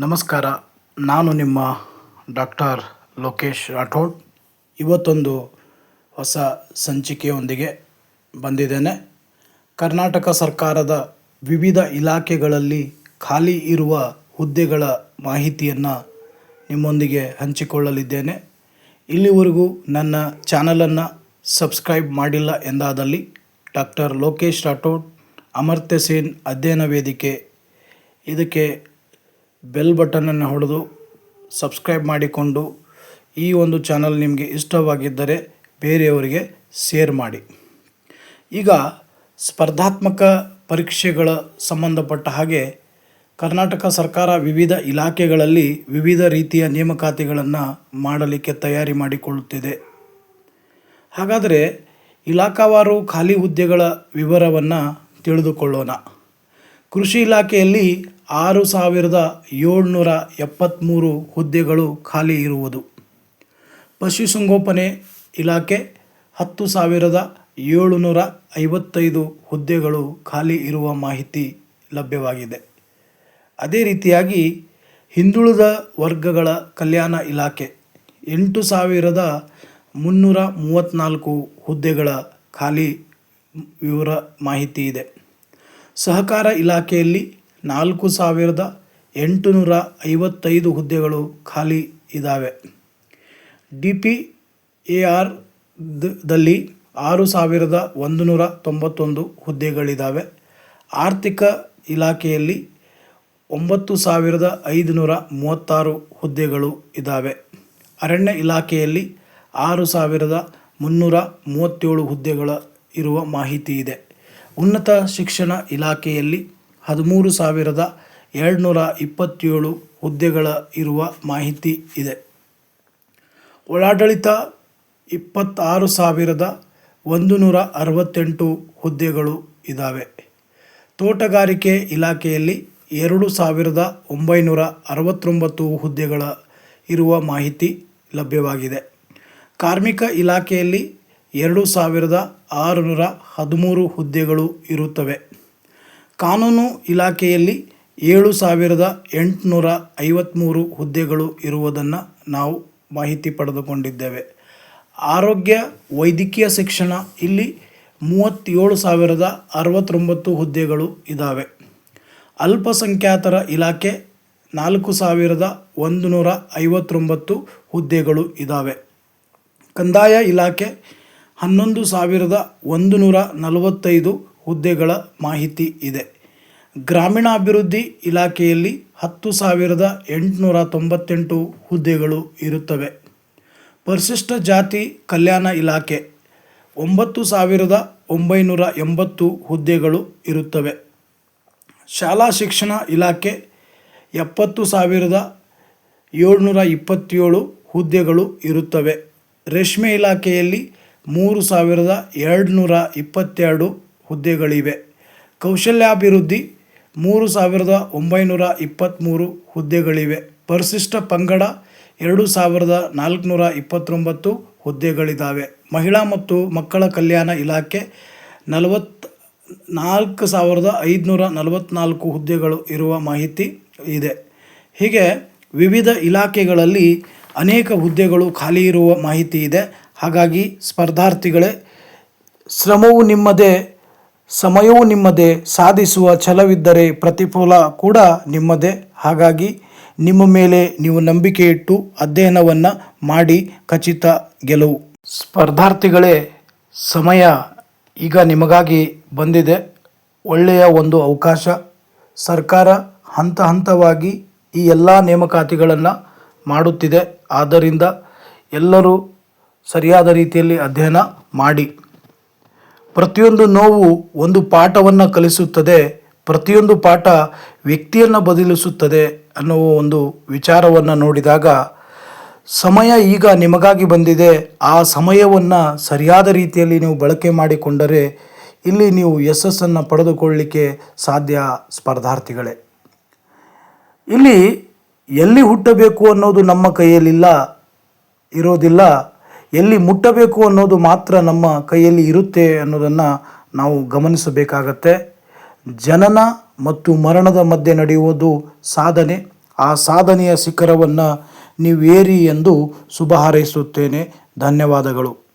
ನಮಸ್ಕಾರ. ನಾನು ನಿಮ್ಮ ಡಾಕ್ಟರ್ ಲೋಕೇಶ್ ರಾಠೋಡ್. ಇವತ್ತೊಂದು ಹೊಸ ಸಂಚಿಕೆಯೊಂದಿಗೆ ಬಂದಿದ್ದೇನೆ. ಕರ್ನಾಟಕ ಸರ್ಕಾರದ ವಿವಿಧ ಇಲಾಖೆಗಳಲ್ಲಿ ಖಾಲಿ ಇರುವ ಹುದ್ದೆಗಳ ಮಾಹಿತಿಯನ್ನು ನಿಮ್ಮೊಂದಿಗೆ ಹಂಚಿಕೊಳ್ಳಲಿದ್ದೇನೆ. ಇಲ್ಲಿವರೆಗೂ ನನ್ನ ಚಾನಲನ್ನು ಸಬ್ಸ್ಕ್ರೈಬ್ ಮಾಡಿಲ್ಲ ಎಂದಾದಲ್ಲಿ ಡಾಕ್ಟರ್ ಲೋಕೇಶ್ ರಾಠೋಡ್ ಅಮರ್ತ್ಯ ಸೇನ್ ಅಧ್ಯಯನ ವೇದಿಕೆ. ಇದಕ್ಕೆ ಬೆಲ್ ಬಟನನ್ನು ಹೊಡೆದು ಸಬ್ಸ್ಕ್ರೈಬ್ ಮಾಡಿಕೊಂಡು ಈ ಒಂದು ಚಾನಲ್ ನಿಮಗೆ ಇಷ್ಟವಾಗಿದ್ದರೆ ಬೇರೆಯವರಿಗೆ ಶೇರ್ ಮಾಡಿ. ಈಗ ಸ್ಪರ್ಧಾತ್ಮಕ ಪರೀಕ್ಷೆಗಳ ಸಂಬಂಧಪಟ್ಟ ಹಾಗೆ ಕರ್ನಾಟಕ ಸರ್ಕಾರ ವಿವಿಧ ಇಲಾಖೆಗಳಲ್ಲಿ ವಿವಿಧ ರೀತಿಯ ನೇಮಕಾತಿಗಳನ್ನು ಮಾಡಲಿಕ್ಕೆ ತಯಾರಿ ಮಾಡಿಕೊಳ್ಳುತ್ತಿದೆ. ಹಾಗಾದರೆ ಇಲಾಖಾವಾರು ಖಾಲಿ ಹುದ್ದೆಗಳ ವಿವರವನ್ನು ತಿಳಿದುಕೊಳ್ಳೋಣ. ಕೃಷಿ ಇಲಾಖೆಯಲ್ಲಿ ಆರು ಸಾವಿರದ ಏಳ್ನೂರ ಎಪ್ಪತ್ತ್ಮೂರು ಹುದ್ದೆಗಳು ಖಾಲಿ ಇರುವುದು. ಪಶುಸಂಗೋಪನೆ ಇಲಾಖೆ ಹತ್ತು ಸಾವಿರದ ಏಳುನೂರ ಐವತ್ತೈದು ಹುದ್ದೆಗಳು ಖಾಲಿ ಇರುವ ಮಾಹಿತಿ ಲಭ್ಯವಾಗಿದೆ. ಅದೇ ರೀತಿಯಾಗಿ ಹಿಂದುಳಿದ ವರ್ಗಗಳ ಕಲ್ಯಾಣ ಇಲಾಖೆ ಎಂಟು ಸಾವಿರದ ಮುನ್ನೂರ ಮೂವತ್ತ್ನಾಲ್ಕು ಹುದ್ದೆಗಳ ಖಾಲಿ ವಿವರ ಮಾಹಿತಿ ಇದೆ. ಸಹಕಾರ ಇಲಾಖೆಯಲ್ಲಿ ನಾಲ್ಕು ಸಾವಿರದ ಎಂಟುನೂರ ಐವತ್ತೈದು ಹುದ್ದೆಗಳು ಖಾಲಿ ಇದ್ದಾವೆ ಡಿ ಪಿ ಎ ಆರ್ ದಲ್ಲಿ ಆರು ಸಾವಿರದ ಒಂದು ನೂರ ತೊಂಬತ್ತೊಂದು ಹುದ್ದೆಗಳಿದ್ದಾವೆ ಆರ್ಥಿಕ ಇಲಾಖೆಯಲ್ಲಿ ಒಂಬತ್ತು ಸಾವಿರದ ಐದುನೂರ ಮೂವತ್ತಾರು ಹುದ್ದೆಗಳು ಇದ್ದಾವೆ ಅರಣ್ಯ ಇಲಾಖೆಯಲ್ಲಿ ಆರು ಸಾವಿರದ ಮುನ್ನೂರ ಮೂವತ್ತೇಳು ಹುದ್ದೆಗಳ ಇರುವ ಮಾಹಿತಿ ಇದೆ. ಉನ್ನತ ಶಿಕ್ಷಣ ಇಲಾಖೆಯಲ್ಲಿ ಹದಿಮೂರು ಸಾವಿರದ ಏಳ್ನೂರ ಇಪ್ಪತ್ತೇಳು ಹುದ್ದೆಗಳ ಇರುವ ಮಾಹಿತಿ ಇದೆ. ಒಳಾಡಳಿತ ಇಪ್ಪತ್ತಾರು ಸಾವಿರದ ಒಂದು ನೂರ ಅರವತ್ತೆಂಟು ಹುದ್ದೆಗಳು ಇದ್ದಾವೆ ತೋಟಗಾರಿಕೆ ಇಲಾಖೆಯಲ್ಲಿ ಎರಡು ಸಾವಿರದ ಒಂಬೈನೂರ ಅರವತ್ತೊಂಬತ್ತು ಹುದ್ದೆಗಳ ಇರುವ ಮಾಹಿತಿ ಲಭ್ಯವಾಗಿದೆ. ಕಾರ್ಮಿಕ ಇಲಾಖೆಯಲ್ಲಿ ಎರಡು ಸಾವಿರದ ಆರುನೂರ ಹದಿಮೂರು ಹುದ್ದೆಗಳು ಇರುತ್ತವೆ. ಕಾನೂನು ಇಲಾಖೆಯಲ್ಲಿ ಏಳು ಸಾವಿರದ ಎಂಟುನೂರ ಐವತ್ತ್ಮೂರು ಹುದ್ದೆಗಳು ಇರುವುದನ್ನು ನಾವು ಮಾಹಿತಿ ಪಡೆದುಕೊಂಡಿದ್ದೇವೆ. ಆರೋಗ್ಯ, ವೈದ್ಯಕೀಯ ಶಿಕ್ಷಣ ಇಲ್ಲಿ ಮೂವತ್ತೇಳು ಸಾವಿರದ ಅರವತ್ತೊಂಬತ್ತು ಹುದ್ದೆಗಳು ಇದ್ದಾವೆ ಅಲ್ಪಸಂಖ್ಯಾತರ ಇಲಾಖೆ ನಾಲ್ಕು ಸಾವಿರದ ಒಂದು ನೂರ ಐವತ್ತೊಂಬತ್ತು ಹುದ್ದೆಗಳು ಇದ್ದಾವೆ ಕಂದಾಯ ಇಲಾಖೆ ಹನ್ನೊಂದು ಸಾವಿರದ ಒಂದು ನೂರ ನಲವತ್ತೈದು ಹುದ್ದೆಗಳ ಮಾಹಿತಿ ಇದೆ. ಗ್ರಾಮೀಣಾಭಿವೃದ್ಧಿ ಇಲಾಖೆಯಲ್ಲಿ ಹತ್ತು ಸಾವಿರದ ಎಂಟುನೂರ ತೊಂಬತ್ತೆಂಟು ಹುದ್ದೆಗಳು ಇರುತ್ತವೆ. ಪರಿಶಿಷ್ಟ ಜಾತಿ ಕಲ್ಯಾಣ ಇಲಾಖೆ ಒಂಬತ್ತು ಸಾವಿರದ ಒಂಬೈನೂರ ಎಂಬತ್ತು ಹುದ್ದೆಗಳು ಇರುತ್ತವೆ. ಶಾಲಾ ಶಿಕ್ಷಣ ಇಲಾಖೆ ಎಪ್ಪತ್ತು ಸಾವಿರದ ಏಳ್ನೂರ ಇಪ್ಪತ್ತೇಳು ಹುದ್ದೆಗಳು ಇರುತ್ತವೆ. ರೇಷ್ಮೆ ಇಲಾಖೆಯಲ್ಲಿ ಮೂರು ಸಾವಿರದ ಎರಡುನೂರ ಇಪ್ಪತ್ತೆರಡು ಹುದ್ದೆಗಳಿವೆ. ಕೌಶಲ್ಯಾಭಿವೃದ್ಧಿ ಮೂರು ಸಾವಿರದ ಒಂಬೈನೂರ ಇಪ್ಪತ್ತ್ಮೂರು ಹುದ್ದೆಗಳಿವೆ. ಪರಿಶಿಷ್ಟ ಪಂಗಡ ಎರಡು ಸಾವಿರದ ನಾಲ್ಕುನೂರ ಇಪ್ಪತ್ತೊಂಬತ್ತು ಹುದ್ದೆಗಳಿದ್ದಾವೆ ಮಹಿಳಾ ಮತ್ತು ಮಕ್ಕಳ ಕಲ್ಯಾಣ ಇಲಾಖೆ ನಲವತ್ತು ನಾಲ್ಕು ಸಾವಿರದ ಐದುನೂರ ನಲವತ್ತ್ನಾಲ್ಕು ಹುದ್ದೆಗಳು ಇರುವ ಮಾಹಿತಿ ಇದೆ. ಹೀಗೆ ವಿವಿಧ ಇಲಾಖೆಗಳಲ್ಲಿ ಅನೇಕ ಹುದ್ದೆಗಳು ಖಾಲಿ ಇರುವ ಮಾಹಿತಿ ಇದೆ. ಹಾಗಾಗಿ ಸ್ಪರ್ಧಾರ್ಥಿಗಳೇ, ಶ್ರಮವು ನಿಮ್ಮದೇ ಸಮಯವೂ ನಿಮ್ಮದೇ, ಸಾಧಿಸುವ ಛಲವಿದ್ದರೆ ಪ್ರತಿಫಲ ಕೂಡ ನಿಮ್ಮದೇ. ಹಾಗಾಗಿ ನಿಮ್ಮ ಮೇಲೆ ನೀವು ನಂಬಿಕೆ ಇಟ್ಟು ಅಧ್ಯಯನವನ್ನು ಮಾಡಿ ಖಚಿತ ಗೆಲುವು. ಸ್ಪರ್ಧಾರ್ಥಿಗಳೇ, ಸಮಯ ಈಗ ನಿಮಗಾಗಿ ಬಂದಿದೆ. ಒಳ್ಳೆಯ ಒಂದು ಅವಕಾಶ. ಸರ್ಕಾರ ಹಂತ ಹಂತವಾಗಿ ಈ ಎಲ್ಲ ನೇಮಕಾತಿಗಳನ್ನು ಮಾಡುತ್ತಿದೆ. ಆದ್ದರಿಂದ ಎಲ್ಲರೂ ಸರಿಯಾದ ರೀತಿಯಲ್ಲಿ ಅಧ್ಯಯನ ಮಾಡಿ. ಪ್ರತಿಯೊಂದು ನೋವು ಒಂದು ಪಾಠವನ್ನು ಕಲಿಸುತ್ತದೆ, ಪ್ರತಿಯೊಂದು ಪಾಠ ವ್ಯಕ್ತಿಯನ್ನು ಬದಲಿಸುತ್ತದೆ ಅನ್ನುವ ಒಂದು ವಿಚಾರವನ್ನು ನೋಡಿದಾಗ ಸಮಯ ಈಗ ನಿಮಗಾಗಿ ಬಂದಿದೆ. ಆ ಸಮಯವನ್ನು ಸರಿಯಾದ ರೀತಿಯಲ್ಲಿ ನೀವು ಬಳಕೆ ಮಾಡಿಕೊಂಡರೆ ಇಲ್ಲಿ ನೀವು ಯಶಸ್ಸನ್ನು ಪಡೆದುಕೊಳ್ಳಲಿಕ್ಕೆ ಸಾಧ್ಯ ಸ್ಪರ್ಧಾರ್ಥಿಗಳೇ. ಇಲ್ಲಿ ಎಲ್ಲಿ ಹುಟ್ಟಬೇಕು ಅನ್ನೋದು ನಮ್ಮ ಕೈಯಲ್ಲಿಲ್ಲ, ಇರೋದಿಲ್ಲ. ಎಲ್ಲಿ ಮುಟ್ಟಬೇಕು ಅನ್ನೋದು ಮಾತ್ರ ನಮ್ಮ ಕೈಯಲ್ಲಿ ಇರುತ್ತೆ ಅನ್ನೋದನ್ನು ನಾವು ಗಮನಿಸಬೇಕಾಗತ್ತೆ. ಜನನ ಮತ್ತು ಮರಣದ ಮಧ್ಯೆ ನಡೆಯುವುದು ಸಾಧನೆ. ಆ ಸಾಧನೆಯ ಶಿಖರವನ್ನು ನೀವೇರಿ ಎಂದು ಶುಭ ಹಾರೈಸುತ್ತೇನೆ. ಧನ್ಯವಾದಗಳು.